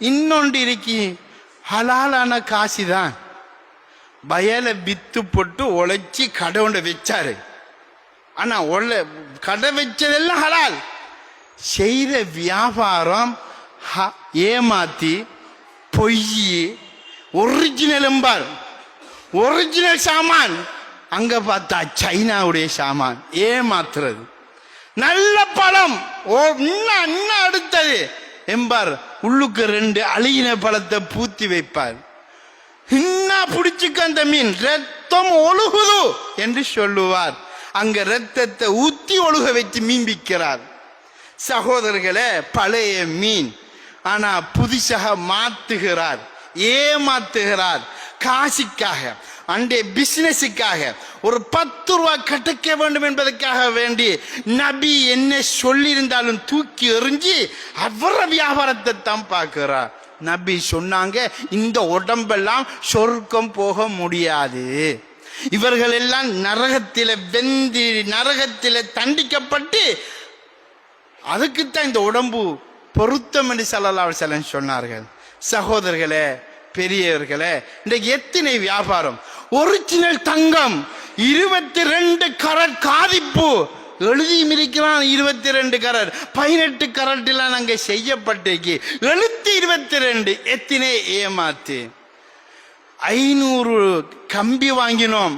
இன்னொன்று இருக்கி ஹலாலான காசு தான் வயலை வித்து போட்டு உழைச்சி கடை ஒன்று வச்சாரு. ஆனா உள்ள கடை வச்சதெல்லாம் ஹலால். செய்த வியாபாரம் ஹ- ஏமாத்தி பொய் ஒரிஜினல் எம்பார். ஒரிஜினல் சாமான். அங்க பார்த்தா சைனாவுடைய சாமான். ஏமாத்துறது. நல்ல பழம். ஓ இன்னும் இன்னும் அடுத்தது. எம்பார் உள்ளுக்கு ரெண்டு அழுகின பழத்தை பூத்தி வைப்பார். இன்னா பிடிச்சுக்க அந்த மீன்? ரத்தம் ஒழுகுது என்று சொல்லுவார். அங்க ரத்தத்தை ஊத்தி ஒழுக வச்சு மீன் விற்கிறார். சகோதரர்களே பழைய மீன். ஆனா புதுசாக மாத்துகிறார். ஏமாத்துகிறார். காசிக்காக அன்றைய பிசினஸுக்காக ஒரு பத்து ரூபா கிடைக்க வேண்டும் என்பதற்காக வேண்டி நபி என்ன சொல்லியிருந்தாலும் தூக்கி எறிஞ்சி அவர வியாபாரத்தை தான் பார்க்கிறார். நபி சொன்னாங்க இந்த உடம்பெல்லாம் சொர்க்கம் போக முடியாது. இவர்கள் எல்லாம் நரகத்தில வெந்தி நரகத்தில தண்டிக்கப்பட்டு அதுக்குத்தான் இந்த உடம்பு பொருத்தம் என்று சல்லல்லாஹு செல்லன் சொன்னார்கள். சகோதரர்களே பெரியவர்களே இன்றைக்கு எத்தனை வியாபாரம்? ஒரிஜினல் தங்கம். இருபத்தி ரெண்டு கரட் காதிப்பு. எழுதி இருக்கிறான் இருபத்தி ரெண்டு கரட். பதினெட்டு கரட்டில் அங்கே செய்யப்பட்டிருக்கு. எழுத்து இருபத்தி ரெண்டு எத்தினே ஏமாத்து. ஐநூறு கம்பி வாங்கினோம்.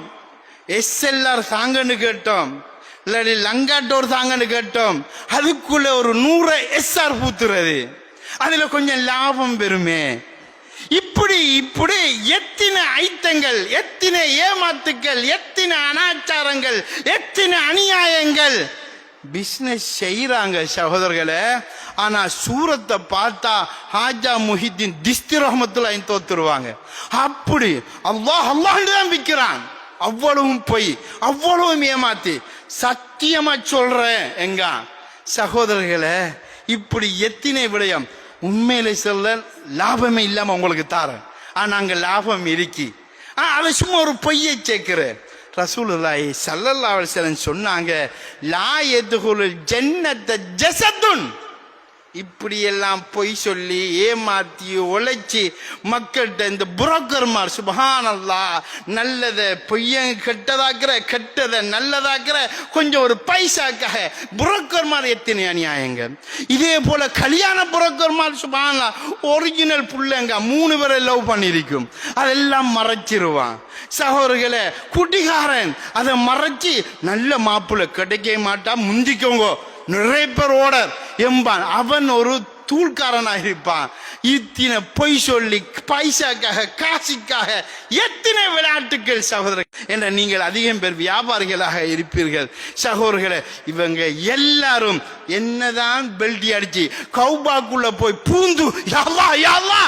எஸ்எல்ஆர் சாங்கன்னு கேட்டோம். இல்லாட்டி லங்காட்டோர் சாங்கன்னு கேட்டோம். அதுக்குள்ள ஒரு நூறு எஸ்ஆர் பூத்துறது அதில் கொஞ்சம் லாபம் பெறுமே. இப்படி இப்படி எத்தனை ஐத்தங்கள் எத்தனை ஏமாத்துக்கள் எத்தனை அனாச்சாரங்கள் எத்தனை அநியாயங்கள். பிஸ்னஸ் செய்யறாங்க சகோதரர்களே ஆனா சூரத்தை பார்த்தா ஹாஜா முஹித்தின் திஸ்தி ரஹமத்துல தோத்துருவாங்க. அப்படி அல்லாஹ் அல்லாஹ் தான் விற்கிறான். அவ்வளவும் பொய் அவ்வளவும் ஏமாத்தி. சத்தியமா சொல்றேன் எங்க? சகோதரர்களே இப்படி எத்தனை விடயம் உண்மையில சொல்ல லாபமே இல்லாம உங்களுக்கு தாரேன் ஆனா அங்க லாபம் இருக்கி ஆ, அவன் சும்மா ஒரு பொய்யை சேர்க்கிறேன் ரசூலுல்லாஹி சல்லல்லா அலைஹி சொன்னாங்க லா எதுகுல் ஜன்னத்தை ஜசத்துன் இப்படியெல்லாம் பொய் சொல்லி ஏமாத்தி உழைச்சி மக்கள்கிட்ட இந்த புரோக்கர்மார் சுபஹானல்லா நல்லதை பொய்ய கெட்டதாக்குற கெட்டதை நல்லதாக்குற கொஞ்சம் ஒரு பைசாக்காக புரோக்கர்மார் எத்தனை அநியாயங்க? இதே போல கல்யாண புரோக்கர்மார் சுபஹானல்லா ஒரிஜினல் புள்ளங்க மூணு பேரை லவ் பண்ணியிருக்கும். அதெல்லாம் மறைச்சிருவான். சகோதரர்களே குட்டிகாரன் அதை மறைச்சி நல்ல மாப்பிள்ளை கிடைக்க மாட்டா முந்திக்கோங்க. நிறைய என்பான் ஓடர். எம்பான் அவன் ஒரு தூள்காரனாக இருப்பான் இத்தின பொய் சொல்லி பைசாக்காக காசிக்காக எத்தனை விளையாட்டுகள் சகோதரர்? என்ற நீங்கள் அதிகம் பேர் வியாபாரிகளாக இருப்பீர்கள். சகோதரர்களே இவங்க எல்லாரும் என்னதான் பெல்டி அடிச்சு கௌபாக்குள்ள போய் பூந்து யாவா யாவா?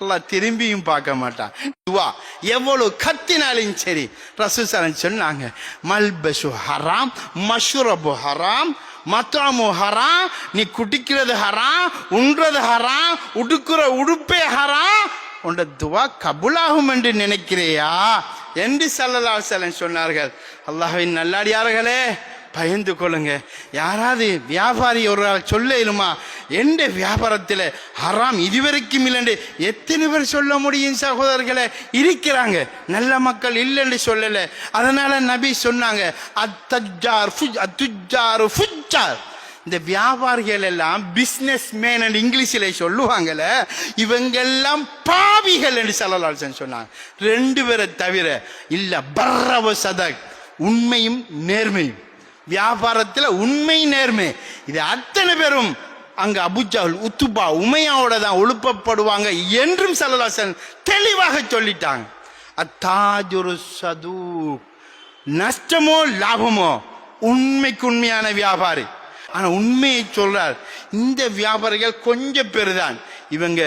எல்லாம் திரும்பியும் பார்க்க மாட்டான். துவா எவ்வளவு கத்தினாலும் சரி. ரசூசாரன் சொன்னாங்க மல்பசு ஹராம் மஷ்ரபு ஹராம் மத்தாமு ஹரா நீ குடிக்கிறது ஹரா உண்றது ஹரா உடுக்கிற உடுப்பே ஹரா உண்ட துவா கபுலாகும் என்று நினைக்கிறியா? என்று சல்லல்லா செல்லன் சொன்னார்கள். அல்லாஹின் நல்லாடியார்களே பயந்து கொள்ளுங்க. யாராவது வியாபாரி ஒரு ஆள் எந்த வியாபாரத்தில் ஹராம் இதுவரைக்கும் இல்லைன்னு எத்தனை பேர் சொல்ல முடியும் சகோதரர்களை? இருக்கிறாங்க. நல்ல மக்கள் இல்லைன்னு சொல்லலை. அதனால நபி சொன்னாங்க அத்தஜார் ஃபுஜ் அத்துஜார் ஃபுஜார் இந்த வியாபாரிகள் எல்லாம் பிஸ்னஸ் மேன் இங்கிலீஷில் சொல்லுவாங்கல்ல இவங்கெல்லாம் பாவிகள் என்று சொல்லலால் சொன்னாங்க. ரெண்டு பேரை தவிர இல்லை பர்ரவ சதக் உண்மையும் நேர்மையும். வியாபாரத்தில் உண்மை நேர்மை. இது அத்தனை பேரும் அங்கே அபுஜால் உத்துபா உமையாவோட தான் ஒழுப்பப்படுவாங்க என்றும் சல்லலாசன் தெளிவாக சொல்லிட்டாங்க. அத்தாஜுரு சது நஷ்டமோ லாபமோ? உண்மைக்கு உண்மையான வியாபாரி. ஆனால் உண்மையை சொல்றார். இந்த வியாபாரிகள் கொஞ்சம் பேர் தான் இவங்க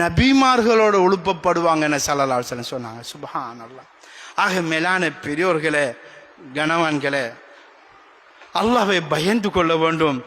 நபிமார்களோட ஒழுப்பப்படுவாங்கன்னு சலலாசன் சொன்னாங்க. சுபஹானல்லாஹ். ஆக மேலான பெரியோர்களே கணவான்களே அல்லாவை பயந்து கொள்ள வேண்டும்.